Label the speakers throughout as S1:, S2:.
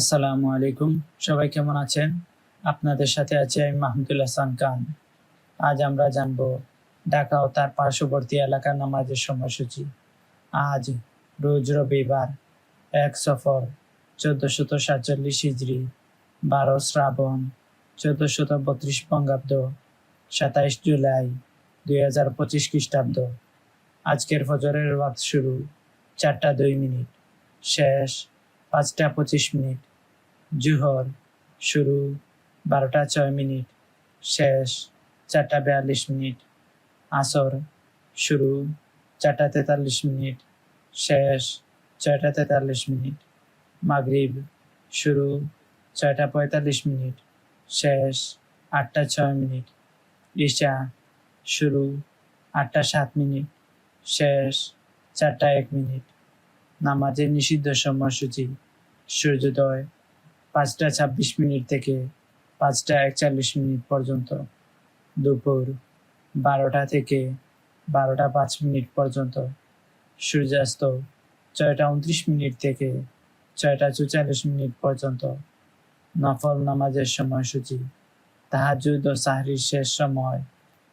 S1: আসসালামু আলাইকুম। সবাই কেমন আছেন? আপনাদের সাথে আছি আমি মাহমুদুল হাসান খান। আজ আমরা জানব ঢাকা ও তার পার্শ্ববর্তী এলাকার নামাজের সময়সূচি। আজ রোজ রবিবার, এক সফর, চোদ্দশত সাতচল্লিশ হিজড়ি বারো শ্রাবণ, চোদ্দশত বত্রিশ বঙ্গাব্দ, সাতাইশ জুলাই দুই হাজার পঁচিশ খ্রিস্টাব্দ। আজকের ফজরের ওয়াক্ত শুরু চারটা দুই মিনিট, শেষ পাঁচটা পঁচিশ মিনিট। জুহর শুরু বারোটা ছয় মিনিট, শেষ চারটা বিয়াল্লিশ মিনিট, আসর শুরু চারটা তেতাল্লিশ মিনিট, শেষ ছয়টা তেতাল্লিশ মিনিট, মাগরিব শুরু ছয়টা পঁয়তাল্লিশ মিনিট, শেষ আটটা ছয় মিনিট, ঈশা শুরু আটটা সাত মিনিট, শেষ চারটা এক মিনিট। নামাজের নিষিদ্ধ সময়সূচি, সূর্যোদয় পাঁচটা ছাব্বিশ মিনিট থেকে পাঁচটা একচল্লিশ মিনিট পর্যন্ত। দুপুর বারোটা থেকে বারোটা পাঁচ মিনিট পর্যন্ত। সূর্যাস্ত ছয়টা উনত্রিশ মিনিট থেকে ছয়টা চুচাল্লিশ মিনিট পর্যন্ত। নফল নামাজের সময়সূচি। তাহাজুদ ও সাহরির শেষ সময়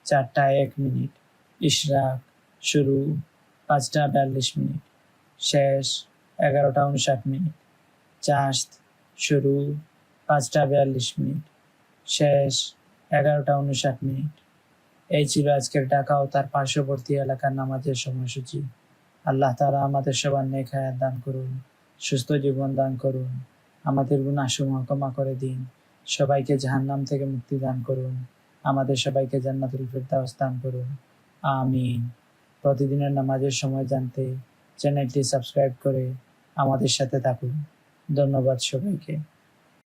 S1: চারটা এক মিনিট। ইশরাক শুরু পাঁচটা বিয়াল্লিশ মিনিট। শেষ এগারোটা উনষাট মিনিট। চাষত শুরু পাঁচটা বিয়াল্লিশ মিনিট, শেষ এগারোটা উনষাট মিনিট। এই ছিল আজকের ঢাকা ও তার পার্শ্ববর্তী এলাকার নামাজের সময়সূচি। আল্লাহ তারা আমাদের সবার নেক হায়াত দান করুন, সুস্থ জীবন দান করুন, আমাদের গুণাসমূহ ক্ষমা করে দিন, সবাইকে জাহান্নাম থেকে মুক্তি দান করুন, আমাদের সবাইকে জান্নাতুল ফিরদাউস দান করুন। আমিন। প্রতিদিনের নামাজের সময় জানতে চ্যানেলটি সাবস্ক্রাইব করে আমাদের সাথে থাকুন। ধন্যবাদ সবাইকে।